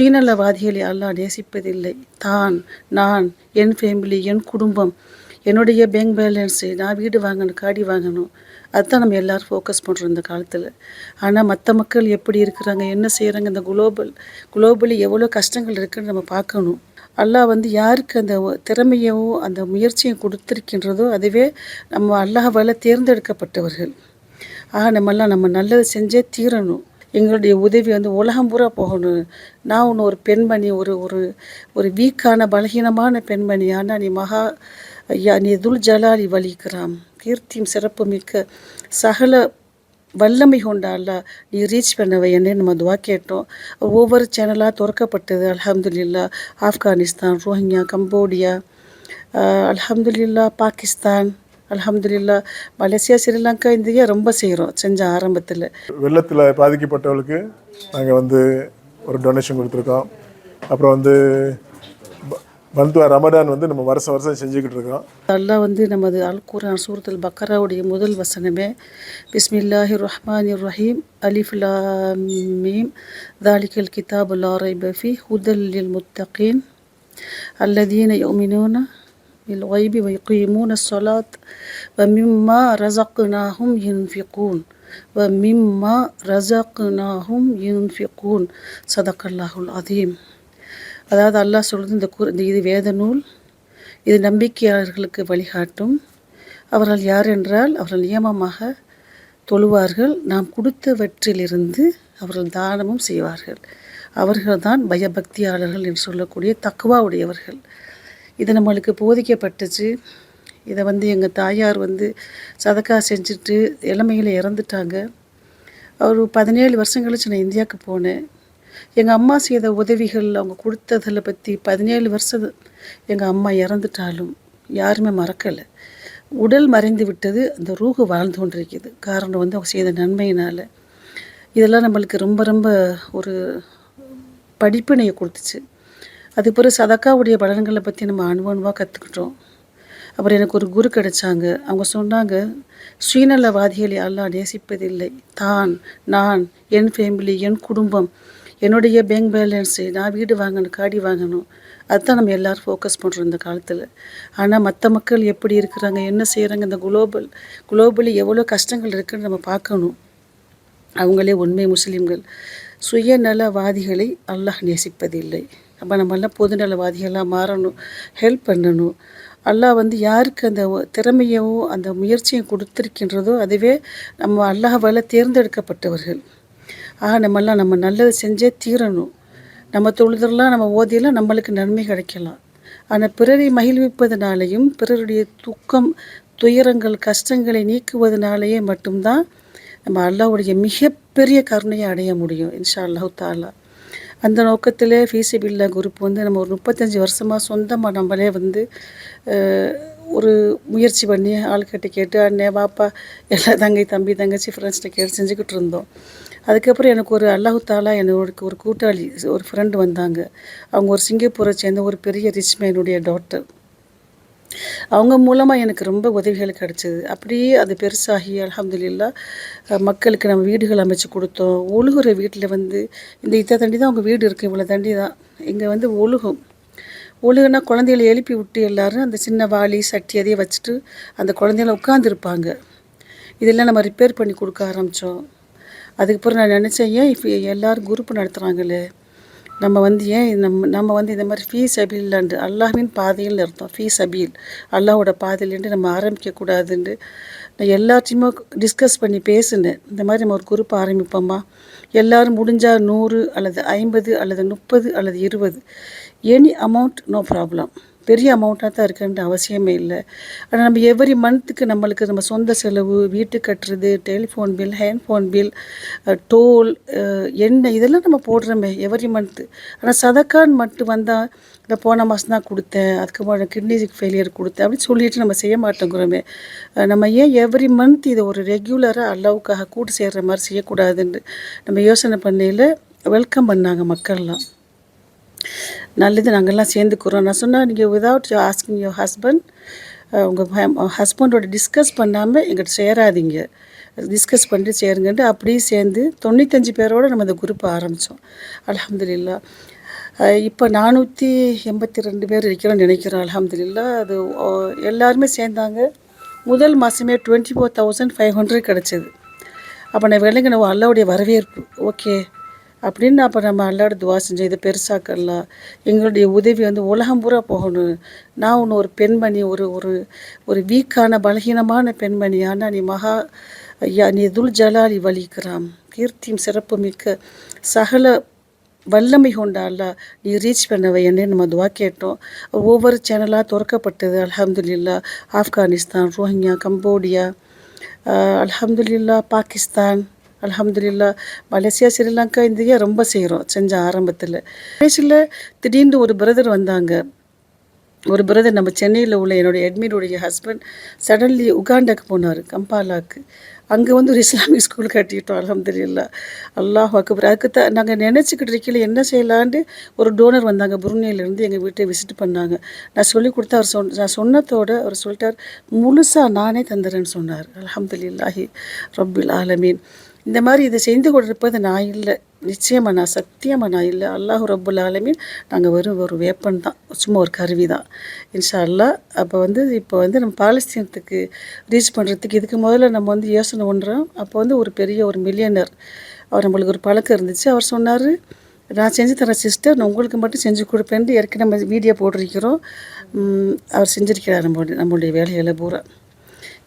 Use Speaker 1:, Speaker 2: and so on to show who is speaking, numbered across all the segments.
Speaker 1: சுயநலவாதிகளை அல்லாஹ் நேசிப்பதில்லை. தான் நான் என் ஃபேமிலி என் குடும்பம் என்னுடைய பேங்க் பேலன்ஸு நான் வீடு வாங்கணும் காடி வாங்கணும். அதுதான் நம்ம எல்லோரும் ஃபோக்கஸ் பண்ணுறோம் இந்த காலத்தில். ஆனால் மற்ற மக்கள் எப்படி இருக்கிறாங்க என்ன செய்கிறாங்க இந்த குளோபல் குளோபலி எவ்வளோ கஷ்டங்கள் இருக்குன்னு நம்ம பார்க்கணும். அல்லாஹ் வந்து யாருக்கு அந்த திறமையவும் அந்த முயற்சியும் கொடுத்துருக்கின்றதோ அதுவே நம்ம அல்லாஹ்வால தேர்ந்தெடுக்கப்பட்டவர்கள். ஆக நம்மெல்லாம் நம்ம நல்லது செஞ்சே தீரணும். எங்களுடைய உதவி வந்து உலகம் பூரா போகணும். நான் ஒன்று ஒரு பெண்மணி ஒரு ஒரு ஒரு வீக்கான பலகீனமான பெண்மணி. ஆனால் நீ மகா ஐயா நீ துல் ஜலாலி வலிக்கிறாம் கீர்த்தியும் சிறப்பு மிக்க சகல வல்லமை கொண்டால நீ ரீச் பண்ணவை. என்ன நம்ம துவா கேட்டோம். ஒவ்வொரு சேனலாக திறக்கப்பட்டது. அல்ஹம்துலில்லா ஆப்கானிஸ்தான் ரோஹிங்யா கம்போடியா அலமதுல்லா அல்ஹம்துலில்லா பாகிஸ்தான் அலமதுல்லா மலேசியா ஸ்ரீலங்கா இந்தியா ரொம்ப செய்கிறோம் செஞ்ச ஆரம்பத்தில்.
Speaker 2: வெள்ளத்தில் பாதிக்கப்பட்டவளுக்கு நாங்கள் வந்து ஒரு டொனேஷன் கொடுத்துருக்கோம். அப்புறம் வந்து பந்துவா ரமடான் வந்து நம்ம வருஷம் வருஷம் செஞ்சுக்கிட்டு இருக்கோம்.
Speaker 1: அல்லா வந்து நமது அல்குரான் சூரத்தில் பக்கராவுடைய முதல் வசனமே பிஸ்மில்லாஹி ரஹ்மான் ரஹீம் அலிஃபுல்லாமீம் தாலிகல் கிதாபுல்லா பஃபி ஹுதல் முத்தகீன் அல்லதீன யோமினோனா بالغيب ويقيمون الصلاة ومما رزقناهم ينفقون ومما رزقناهم ينفقون صدق الله العظيم அதாவது அல்லாஹ் சொல்கிறது இந்த குர் இந்த இது வேத நூல் இது நம்பிக்கையாளர்களுக்கு வழிகாட்டும் அவர்கள் யார் என்றால் அவர்கள் நியமமாக தொழுவார்கள் நாம் கொடுத்தவற்றிலிருந்து அவர்கள் தானமும் செய்வார்கள் அவர்கள்தான் பயபக்தியாளர்கள் என்று சொல்லக்கூடிய தக்குவா உடையவர்கள் இது நம்மளுக்கு போதிக்கப்பட்டுச்சு. இதை வந்து எங்கள் தாயார் வந்து சதக்கா செஞ்சுட்டு இளமையில் இறந்துட்டாங்க. ஒரு பதினேழு வருஷம் கழிச்சு நான் இந்தியாவுக்கு போனேன். எங்கள் அம்மா செய்த உதவிகள் அவங்க கொடுத்ததில் பற்றி பதினேழு வருஷம் எங்கள் அம்மா இறந்துட்டாலும் யாருமே மறக்கலை. உடல் மறைந்து விட்டது அந்த ரூகு வாழ்ந்து கொண்டிருக்குது. காரணம் வந்து அவங்க செய்த நன்மையினால். இதெல்லாம் நம்மளுக்கு ரொம்ப ரொம்ப ஒரு படிப்பினையை கொடுத்துச்சு. அதுக்கு பிறகு சதக்காவுடைய பலன்களை பற்றி நம்ம அணுவணுவாக கற்றுக்கிட்டோம் அப்புறம் எனக்கு ஒரு குரு கிடைச்சாங்க. அவங்க சொன்னாங்க சுயநலவாதிகளை அல்லாஹ் நேசிப்பதில்லை? தான் நான் என் ஃபேமிலி என் குடும்பம் என்னுடைய பேங்க் பேலன்ஸு நான் வீடு வாங்கணும் காடி வாங்கணும். அதுதான் நம்ம எல்லோரும் ஃபோக்கஸ் பண்ணுறோம் இந்த காலத்தில். ஆனால் மற்ற மக்கள் எப்படி இருக்கிறாங்க என்ன செய்கிறாங்க இந்த குளோபல் குளோபலி எவ்வளோ கஷ்டங்கள் இருக்குன்னு நம்ம பார்க்கணும். அவங்களே உண்மை முஸ்லீம்கள். சுயநலவாதிகளை அல்லாஹ் நேசிப்பதில்லை. அப்போ நம்மெல்லாம் பொதுநலவாதிகளாக மாறணும் ஹெல்ப் பண்ணணும். அல்லாஹ் வந்து யாருக்கு அந்த திறமையவும் அந்த முயற்சியும் கொடுத்துருக்கின்றதோ அதுவே நம்ம அல்லாஹ்வால தேர்ந்தெடுக்கப்பட்டவர்கள். ஆக நம்மெல்லாம் நம்ம நல்லது செஞ்சே தீரணும். நம்ம தொழுதெல்லாம் நம்ம ஓதியெல்லாம் நம்மளுக்கு நன்மை கிடைக்கலாம். ஆனால் பிறரை மகிழ்விப்பதனாலையும் பிறருடைய துக்கம் துயரங்கள் கஷ்டங்களை நீக்குவதனாலேயே மட்டும்தான் நம்ம அல்லாஹ்வுடைய மிகப்பெரிய கருணையை அடைய முடியும் இன்ஷா அல்லாஹு தாலா அந்த நோக்கத்திலே ஃபீஸிபில்லா குரூப் வந்து நம்ம ஒரு முப்பத்தஞ்சு வருஷமாக சொந்தமாக நம்மளே வந்து ஒரு முயற்சி பண்ணி ஆள்கிட்ட கேட்டு அண்ணே பாப்பா எல்லா தங்கை தம்பி தங்கச்சி ஃப்ரெண்ட்ஸ்கிட்ட கேட்டு செஞ்சுக்கிட்டு இருந்தோம். அதுக்கப்புறம் எனக்கு ஒரு அல்லாஹுத்தாலா எனக்கு ஒரு கூட்டாளி ஒரு ஃப்ரெண்டு வந்தாங்க. அவங்க ஒரு சிங்கப்பூரை சேர்ந்த ஒரு பெரிய ரிச் மேனுடைய டாக்டர் அவங்க மூலமாக எனக்கு ரொம்ப உதவிகள் கிடச்சிது. அப்படியே அது பெருசாகி அலமதுல்லா மக்களுக்கு நம்ம வீடுகள் அமைச்சு கொடுத்தோம். ஒழுகுற வீட்டில் வந்து இந்த இத்த தண்டி தான் அவங்க வீடு இருக்குது இவ்வளோ தண்டி தான் இங்கே வந்து ஒழுகும். ஒழுகுனா குழந்தைகளை எழுப்பி விட்டு எல்லாரும் அந்த சின்ன வாளி சட்டி அதையே வச்சுட்டு அந்த குழந்தைகளை உட்காந்துருப்பாங்க இதெல்லாம் நம்ம ரிப்பேர் பண்ணி கொடுக்க ஆரம்பித்தோம் அதுக்கப்புறம் நான் நினச்சேன் ஏன் இப்போ எல்லோரும் குரூப் நடத்துகிறாங்களே நம்ம வந்து ஏன் நம்ம நம்ம வந்து இந்த மாதிரி ஃபீ சபீல்லாண்டு அல்லாஹ்வின் பாதையில் இருந்தோம் ஃபீ சபீல். அல்லாஹோட பாதையிலேருந்து நம்ம ஆரம்பிக்கக்கூடாதுன்னு நான் எல்லாத்தையுமே டிஸ்கஸ் பண்ணி பேசினேன். இந்த மாதிரி நம்ம ஒரு குரூப் ஆரம்பிப்போம்மா எல்லோரும் முடிஞ்சால் நூறு அல்லது ஐம்பது அல்லது முப்பது அல்லது இருபது. எனி அமௌண்ட் நோ ப்ராப்ளம் பெரிய அமௌண்ட்டாக தான் இருக்குன்ற அவசியமே இல்லை. ஆனால் நம்ம எவ்ரி மந்த்துக்கு நம்மளுக்கு நம்ம சொந்த செலவு வீட்டு கட்டுறது telephone bill handphone bill toll எண்ணெய் இதெல்லாம் நம்ம போடுறோமே எவ்ரி மந்த்து ஆனால் சதக்கான் மட்டும் வந்தால் இந்த போன மாதம் தான் கொடுத்தேன் அதுக்கப்புறம் கிட்னி ஃபெயிலியர் கொடுத்தேன் அப்படின்னு சொல்லிட்டு நம்ம செய்ய மாட்டேங்கிறோமே. நம்ம ஏன் எவ்ரி மந்த் இதை ஒரு ரெகுலராக அல்லாவுக்காக கூட்டு சேர்கிற மாதிரி செய்யக்கூடாதுன்னு நம்ம யோசனை பண்ணையில் வெல்கம் பண்ணாங்க மக்கள்லாம். நல்லது நாங்கள்லாம் சேர்ந்துக்கிறோம் நான் சொன்னால் நீங்கள் விதவுட் ஆஸ்கிங் யுவர் ஹஸ்பண்ட் உங்கள் ஹஸ்பண்டோட டிஸ்கஸ் பண்ணாமல் எங்கிட்ட சேராதீங்க. டிஸ்கஸ் பண்ணிட்டு சேருங்கன்ட்டு அப்படியே சேர்ந்து தொண்ணூத்தஞ்சு பேரோட நம்ம இந்த குரூப் ஆரம்பித்தோம் அலமதுல்லா இப்போ நானூற்றி எண்பத்தி ரெண்டு பேர் இருக்கிறோம்னு நினைக்கிறோம். அலமதுல்லா அது ஓ, எல்லாருமே சேர்ந்தாங்க. முதல் மாதமே twenty four thousand five hundred கிடச்சிது. அப்போ நான் விளங்கின அல்லாவுடைய வரவேற்பு. ஓகே. அப்படின்னு அப்போ நம்ம அல்லாட துவா செஞ்சோம் இதை பெருசாக்கலாம் எங்களுடைய உதவி வந்து உலகம் பூரா போகணும். நான் ஒன்று ஒரு பெண்மணி ஒரு ஒரு ஒரு வீக்கான பலகீனமான பெண்மணி. ஆனால் நீ மகா ஐயா நீ துல் ஜலாலி வலிக்கிறாம். கீர்த்தியும் சிறப்பு மிக்க சகல வல்லமை கொண்டால நீ ரீச் பண்ணவை. என்ன நம்ம துவா கேட்டோம். ஒவ்வொரு சேனலாக திறக்கப்பட்டது. அலமதுல்லா ஆப்கானிஸ்தான் ரோஹிங்யா கம்போடியா அலமதுல்லா அல்ஹம்துலில்லா பாகிஸ்தான். அலமதுல்லா மலேசியா ஸ்ரீலங்கா இந்தியா ரொம்ப செய்கிறோம் செஞ்ச ஆரம்பத்தில். கடைசியில் திடீர்னு ஒரு பிரதர் வந்தாங்க. ஒரு பிரதர் நம்ம சென்னையில் உள்ள என்னுடைய எட்மினுடைய ஹஸ்பண்ட் சடன்லி உகாண்டாக்கு போனார் கம்பாலாக்கு. அங்கே வந்து ஒரு இஸ்லாமிக் ஸ்கூல் கட்டிட்டோம் அலமதுல்லா அல்லாஹ் அக்பர். அதுக்குத்தான் நாங்கள் நினச்சிக்கிட்டு இருக்கையில் என்ன செய்யலான்ட்டு ஒரு டோனர் வந்தாங்க புருனேலேருந்து எங்கள் வீட்டை விசிட் பண்ணாங்க. நான் சொல்லி கொடுத்தா அவர் சொன் நான் சொன்னதோடு அவர் சொல்லிட்டார் முழுசாக நானே தந்துடுறேன்னு சொன்னார். அலமதுல்லாஹி ரப்பில் ஆலமீன். இந்த மாதிரி இதை செய்து கொண்டிருப்பது நான் இல்லை. நிச்சயமாக நான் சத்தியமாக நான் இல்லை. அல்லாஹ் ரப்புல் ஆலமே நாங்கள் வெறும் ஒரு வேப்பன் தான். சும்மா ஒரு கருவி தான். இன்ஷா அல்லாஹ் அப்போ வந்து இப்போ வந்து நம்ம பாலஸ்தீனத்துக்கு ரீச் பண்ணுறதுக்கு இதுக்கு முதல்ல நம்ம வந்து யோசனை பண்ணுறோம் அப்போ வந்து ஒரு பெரிய ஒரு மில்லியனர் அவர் நம்மளுக்கு ஒரு பழக்கம் இருந்துச்சு. அவர் சொன்னார் நான் செஞ்சு தரேன் சிஸ்டர் நான் உங்களுக்கு மட்டும் செஞ்சு கொடுப்பேன்ட்டு ஏற்கனவே நம்ம வீடியோ போட்டிருக்கிறோம். அவர் செஞ்சுருக்கிறார் நம்மளுடைய நம்மளுடைய வேலைகளை பூரா.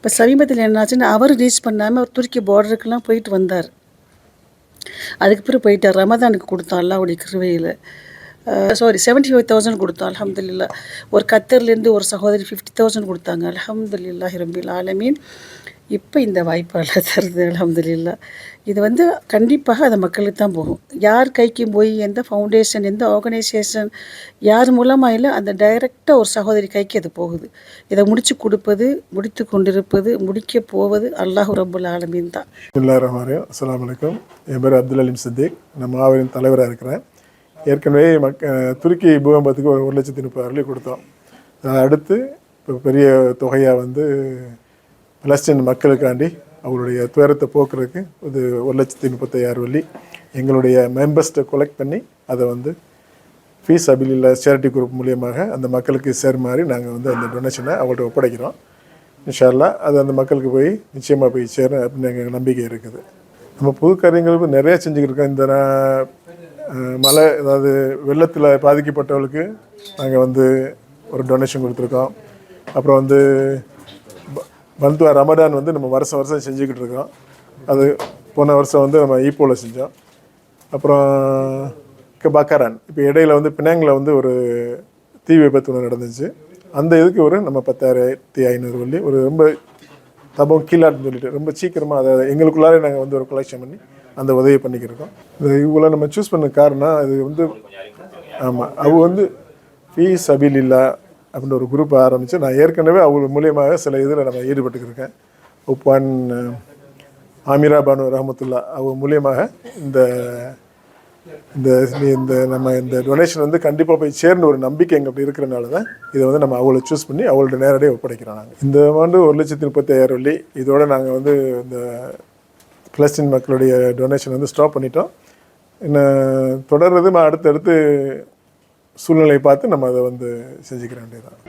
Speaker 1: இப்போ சமீபத்தில் என்னாச்சுன்னா அவர் ரீச் பண்ணாமல் அவர் துருக்கி பார்டருக்கெல்லாம் போயிட்டு வந்தார். அதுக்கு பிறகு போயிட்டார். ரமதானுக்கு கொடுத்தான் அல்லாவுடைய கிருவையில் சாரி செவன்ட்டி ஃபைவ் தௌசண்ட் கொடுத்தோம் அலமதுல்லா ஒரு கத்தர்லேருந்து ஒரு சகோதரி ஃபிஃப்டி தௌசண்ட் கொடுத்தாங்க. அலமதுல்லா ஹிரம்பில் ஆலமீன். இப்போ இந்த வாய்ப்பால் தருது அலமதுல்லா இது வந்து கண்டிப்பாக அது மக்களுக்கு தான் போகும். யார் கைக்கும் போய் எந்த ஃபவுண்டேஷன் எந்த ஆர்கனைசேஷன் யார் மூலமாக இல்லை அந்த டைரெக்டாக ஒரு சகோதரி கைக்கு அது போகுது. இதை முடித்து கொடுப்பது முடித்து கொண்டிருப்பது முடிக்க போவது அல்லாஹ் ரபுல் ஆலமின் தான்.
Speaker 2: பில்லா ரஹ்மான் அஸ்ஸலாமு என் பேர் அப்துல் அலீம் சித்திக். நான் மாவீரின் தலைவராக இருக்கிறேன். ஏற்கனவே மக் துருக்கி பூகம்பத்துக்கு ஒரு ஒரு லட்சத்தி முப்பதாயிரம் கொடுத்தோம். அடுத்து இப்போ பெரிய தொகையாக வந்து பலஸ்தீன் மக்களுக்காண்டி அவங்களுடைய துயரத்தை போக்குறதுக்கு இது ஒரு லட்சத்தி முப்பத்தையாயிரம் வள்ளி எங்களுடைய மெம்பர்ஸ்ட்டை கொலெக்ட் பண்ணி அதை வந்து ஃபீஸ் அபிலில் சேரிட்டி குரூப் மூலியமாக அந்த மக்களுக்கு சேர் மாதிரி நாங்கள் வந்து அந்த டொனேஷனை அவங்கள்ட்ட ஒப்படைக்கிறோம். இன்ஷால்லா அது அந்த மக்களுக்கு போய் நிச்சயமாக போய் சேரும் அப்படின்னு எங்கள் நம்பிக்கை இருக்குது. நம்ம புது காரியங்களுக்கு நிறைய செஞ்சுக்கிட்டு இந்த மழை அதாவது வெள்ளத்தில் பாதிக்கப்பட்டவர்களுக்கு நாங்கள் வந்து ஒரு டொனேஷன் கொடுத்துருக்கோம். அப்புறம் வந்து ப- ரமடான் வந்து நம்ம வருஷம் வருஷம் செஞ்சுக்கிட்டு இருக்கோம். அது போன வருஷம் வந்து நம்ம ஈப்போவில் செஞ்சோம். அப்புறம் க- இப்போ இடையில வந்து பினாங்கில் வந்து ஒரு தீ விபத்து ஒன்று நடந்துச்சு. அந்த இதுக்கு ஒரு நம்ம பத்தாயிரத்தி ஐநூறு வள்ளி ஒரு ரொம்ப தபம் கீழாட்னு சொல்லிட்டு ரொம்ப சீக்கிரமாக அதை எங்களுக்குள்ளாரே நாங்கள் வந்து ஒரு கலெக்ஷன் பண்ணி அந்த உதவி பண்ணிக்கிருக்கோம் இது இவ்வளோ நம்ம சூஸ் பண்ண காரணம் அது வந்து ஆமாம் அவ வந்து ஃபீஸ் அபில் இல்லா அப்படின்ற ஒரு குரூப் ஆரம்பித்து நான் ஏற்கனவே அவங்க மூலியமாக சில இதில் நம்ம ஈடுபட்டுக்கிருக்கேன் உப்பான் ஆமிரா பானு ரஹமத்துல்லா அவங்க மூலியமாக இந்த இந்த இந்த நம்ம இந்த டொனேஷன் வந்து கண்டிப்பாக போய் சேர்ந்த ஒரு நம்பிக்கை எங்க அப்படி இருக்கிறனால தான் இதை வந்து நம்ம அவளை சூஸ் பண்ணி அவங்கள்ட்ட நேரடியாக ஒப்படைக்கிறோம் நாங்கள் இந்த ஆண்டு ஒரு லட்சத்தி முப்பத்தாயிரம் வெள்ளி. இதோட நாங்கள் வந்து இந்த பிளஸ்டின் மக்களுடைய டொனேஷன் வந்து ஸ்டாப் பண்ணிட்டோம். இன்னும் தொடர்றது அடுத்தடுத்து சூழ்நிலையை பார்த்து நம்ம அதை வந்து செஞ்சுக்கிற வேண்டியதான்